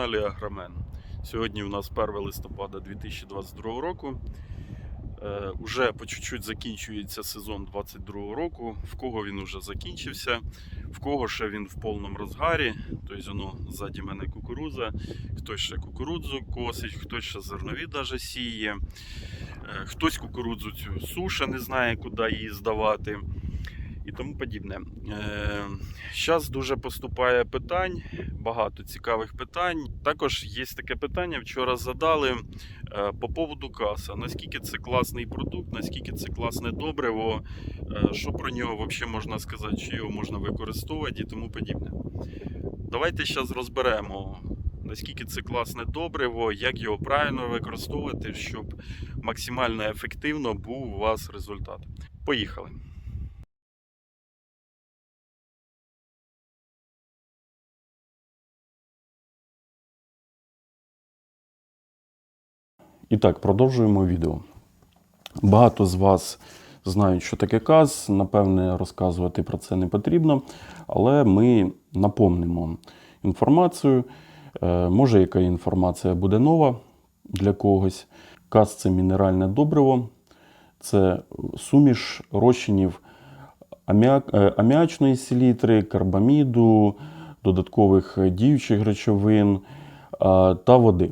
каналі Агромен. Сьогодні у нас 1 листопада 2022 року. Е, уже по чуть-чуть закінчується сезон 22 року. В кого він уже закінчився, в кого ще він в повному розгарі. Тобто воно ззаді мене кукурудза, хтось ще кукурудзу косить, хтось ще зернові даже сіє. Е, Хтось кукурудзу цю суше, не знає, куди її здавати і тому подібне. Зараз дуже поступає питань, багато цікавих питань. Також є таке питання, вчора задали е, по поводу каса. Наскільки це класний продукт, наскільки це класне добриво, е, що про нього взагалі можна сказати, чи його можна використовувати і тому подібне. Давайте зараз розберемо. Наскільки це класне добриво, як його правильно використовувати, щоб максимально ефективно був у вас результат. Поїхали! І так, продовжуємо відео. Багато з вас знають, що таке каз. Напевне, розказувати про це не потрібно, але ми напомнимо інформацію. Е, Може, яка інформація буде нова для когось. Каз це мінеральне добриво, це суміш розчинів е, аміачної селітри, карбаміду, додаткових діючих речовин е, та води.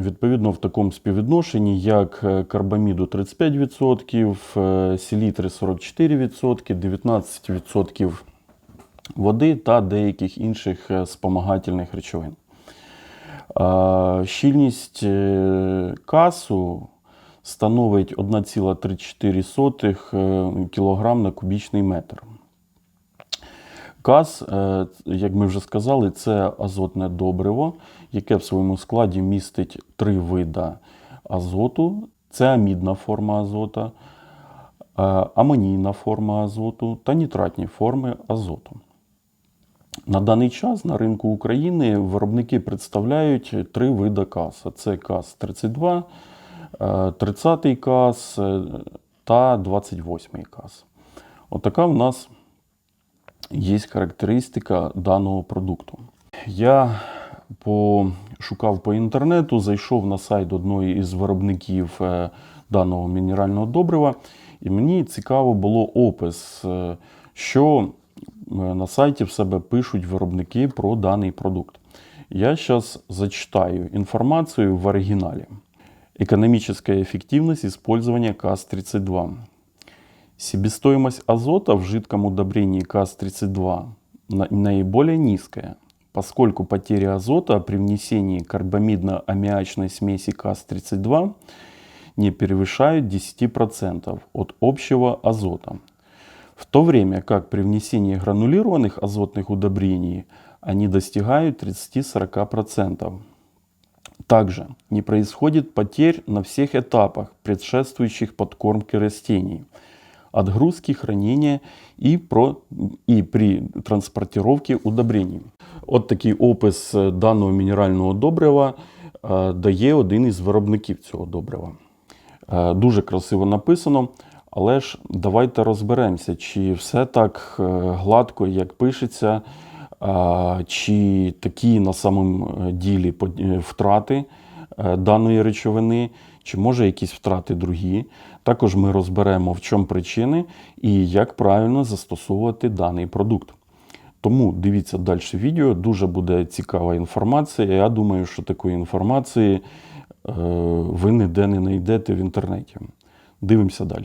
Відповідно, в такому співвідношенні, як е, карбаміду 35%, е, селітри 44%, 19% води та деяких інших е, спомагательних речовин. Щільність касу становить 1,34 кг на кубічний метр. Каз, е, як ми вже сказали, це азотне добриво, яке в своєму складі містить три вида азоту: це амідна форма азота, е, амонійна форма азоту та нітратні форми азоту. На даний час на ринку України виробники представляють три види каса: це каз 32, 30 каз е, та 28 каз. Отака в нас є характеристика даного продукту. Я пошукав по інтернету, зайшов на сайт одної із виробників е, даного мінерального добрива, і мені цікаво було опис, е, що е, на сайті в себе пишуть виробники про даний продукт. Я зараз зачитаю інформацію в оригіналі. Экономическая эффективность использования КАЗ-32. Себестоимость азота в жидком удобрении КАЗ-32 на- наиболее низкая, поскольку потери азота при внесении карбамидно-аммиачной смеси КАЗ-32 не превышают 10% от общего азота, в то время как при внесении гранулированных азотных удобрений они достигают 30-40%. Также не происходит потерь на всех этапах, предшествующих подкормке растений, отгрузки, хранения и, про, и при транспортировке удобрений. От такий опис е, даного мінерального добрива е, дає один із виробників цього добрива. Е, Дуже красиво написано, але ж давайте розберемося, чи все так е, гладко, як пишеться, чи такі на самому е, ділі е, втрати е, даної речовини, чи може якісь втрати другі. Також ми розберемо, в чому причини і як правильно застосовувати даний продукт. Тому дивіться далі відео, дуже буде цікава інформація. Я думаю, що такої інформації е, ви ніде не знайдете в інтернеті. Дивимося далі.